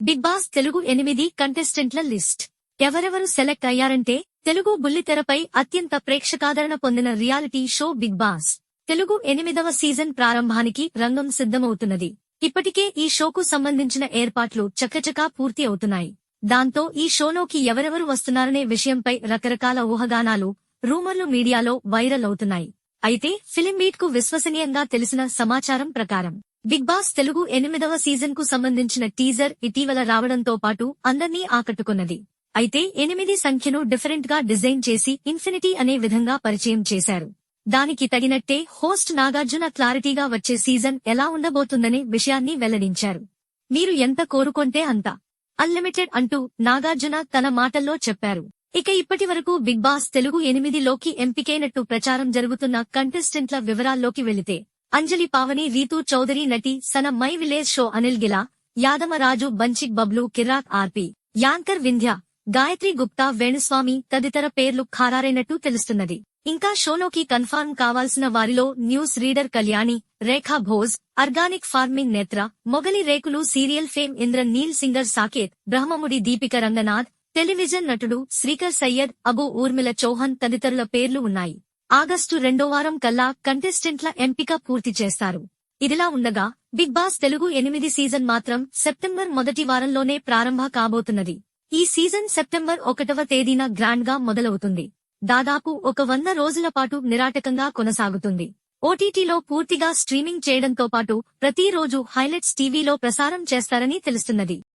Big Boss Telugu ఎనిమిది కంటెస్టెంట్ల list. ఎవరెవరు select అయ్యారంటే తెలుగు బుల్లితెరపై అత్యంత ప్రేక్షకాదరణ పొందిన reality show Bigg Boss. Telugu ఎనిమిదవ సీజన్ ప్రారంభానికి రంగం సిద్ధమవుతున్నది. ఇప్పటికే ఈ షోకు సంబంధించిన ఏర్పాట్లు చకచకా పూర్తి అవుతున్నాయి. దాంతో ఈ షోలోకి ఎవరెవరు వస్తున్నారనే విషయంపై రకరకాల ఊహగానాలు రూమర్లు మీడియాలో వైరల్ అవుతున్నాయి. అయితే ఫిలిం మీట్కు విశ్వసనీయంగా తెలిసిన సమాచారం ప్రకారం బిగ్ బాస్ తెలుగు ఎనిమిదవ సీజన్కు సంబంధించిన టీజర్ ఇటీవల రావడంతో పాటు అందర్నీ ఆకట్టుకున్నది. అయితే ఎనిమిది సంఖ్యను డిఫరెంట్గా డిజైన్ చేసి ఇన్ఫినిటీ అనే విధంగా పరిచయం చేశారు. దానికి తగినట్టే హోస్ట్ నాగార్జున క్లారిటీగా వచ్చే సీజన్ ఎలా ఉండబోతుందనే విషయాన్ని వెల్లడించారు. మీరు ఎంత కోరుకుంటే అంత. అన్లిమిటెడ్ అంటూ నాగార్జున తన మాటల్లో చెప్పారు. ఇక ఇప్పటి వరకు బిగ్ బాస్ తెలుగు ఎనిమిదిలోకి ఎంపికైనట్టు ప్రచారం జరుగుతున్న కంటెస్టెంట్ల వివరాల్లోకి వెళితే అంజలి పావని రీతూ చౌదరి నటి Sana my village show Anil Geela Yadammaraju Bunchik Bablu Kiraak RP anchor Vindhya Gayatri Gupta Venuswamy తదితర పేర్లు ఖారారైనట్టు తెలుస్తున్నది. ఇంకా షోలోకి కన్ఫర్మ్ కావాల్సిన వారిలో news reader Kalyani Rekha Bhoj organic farming Netra Mogali Rekulu serial fame Indra Neel singer Saketh Brahmamudi Deepika Ranganath television నటుడు శ్రీకర్ సయ్యద్ అబు ఊర్మిళ చౌహాన్ తదితరుల పేర్లు ఉన్నాయి. ఆగస్టు రెండో వారం కల్లా కంటెస్టెంట్ల ఎంపిక పూర్తి చేస్తారు. ఇదిలా ఉండగా బిగ్ బాస్ తెలుగు ఎనిమిది సీజన్ మాత్రం సెప్టెంబర్ మొదటి వారంలోనే ప్రారంభ కాబోతున్నది. ఈ సీజన్ సెప్టెంబర్ ఒకటవ తేదీన గ్రాండ్గా మొదలవుతుంది. దాదాపు ఒక వంద రోజుల పాటు నిరాటకంగా కొనసాగుతుంది. ఓటీటీలో పూర్తిగా స్ట్రీమింగ్ చేయడంతో పాటు ప్రతిరోజు హైలైట్స్ టీవీలో ప్రసారం చేస్తారని తెలుస్తున్నది.